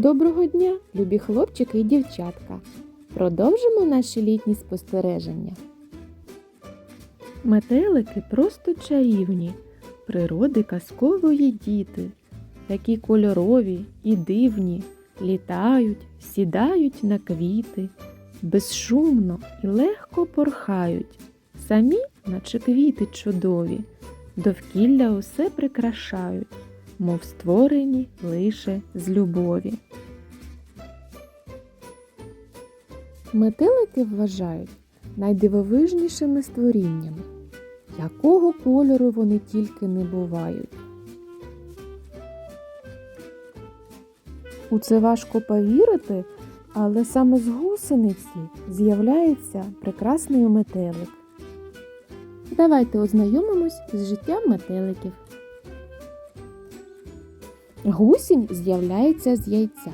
Доброго дня, любі хлопчики і дівчатка! Продовжимо наші літні спостереження. Метелики просто чарівні, природи казкової діти, такі кольорові і дивні, літають, сідають на квіти, безшумно і легко порхають, самі, наче квіти чудові, довкілля усе прикрашають мов створені лише з любові. Метелики вважають найдивовижнішими створіннями, якого кольору вони тільки не бувають. У це важко повірити, але саме з гусениці з'являється прекрасний метелик. Давайте ознайомимось з життям метеликів. Гусінь з'являється з яйця.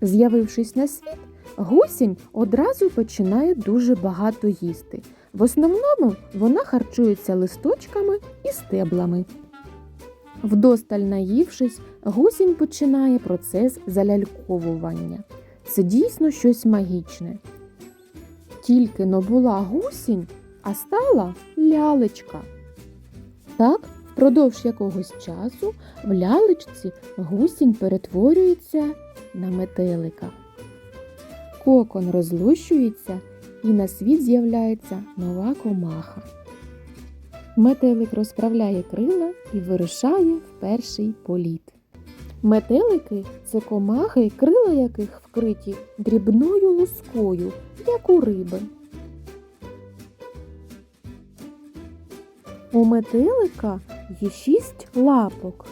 З'явившись на світ, гусінь одразу починає дуже багато їсти. В основному вона харчується листочками і стеблами. Вдосталь наївшись, гусінь починає процес заляльковування. Це дійсно щось магічне. Тільки но була гусінь, а стала лялечка. Так, Впродовж якогось часу в лялечці гусінь перетворюється на метелика. Кокон розлущується і на світ з'являється нова комаха. Метелик розправляє крила і вирушає в перший політ. Метелики це комахи, крила яких вкриті дрібною лускою, як у риби. У метелика є шість лапок.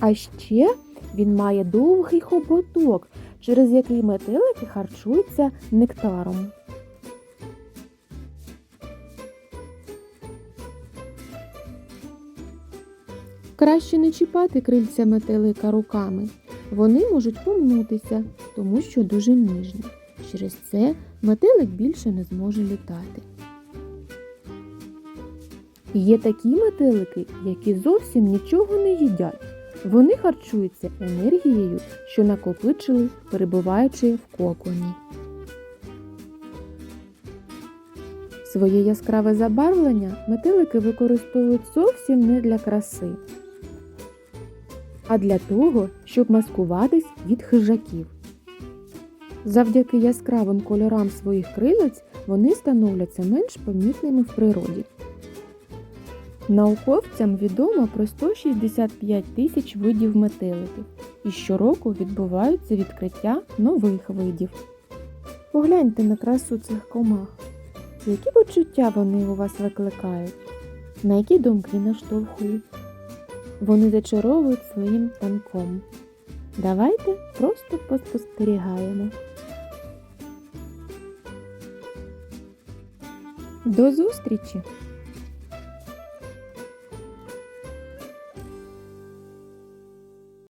А ще він має довгий хоботок, через який метелики харчуються нектаром. Краще не чіпати крильця метелика руками. Вони можуть помнутися, тому що дуже ніжні. Через це метелик більше не зможе літати. Є такі метелики, які зовсім нічого не їдять. Вони харчуються енергією, що накопичили, перебуваючи в коконі. Своє яскраве забарвлення метелики використовують зовсім не для краси, а для того, щоб маскуватись від хижаків. Завдяки яскравим кольорам своїх крилець вони становляться менш помітними в природі. Науковцям відомо про 165 тисяч видів метеликів і щороку відбуваються відкриття нових видів. Погляньте на красу цих комах. Які почуття вони у вас викликають? На які думки наштовхують? Вони зачаровують своїм танком. Давайте просто поспостерігаємо. До зустрічі!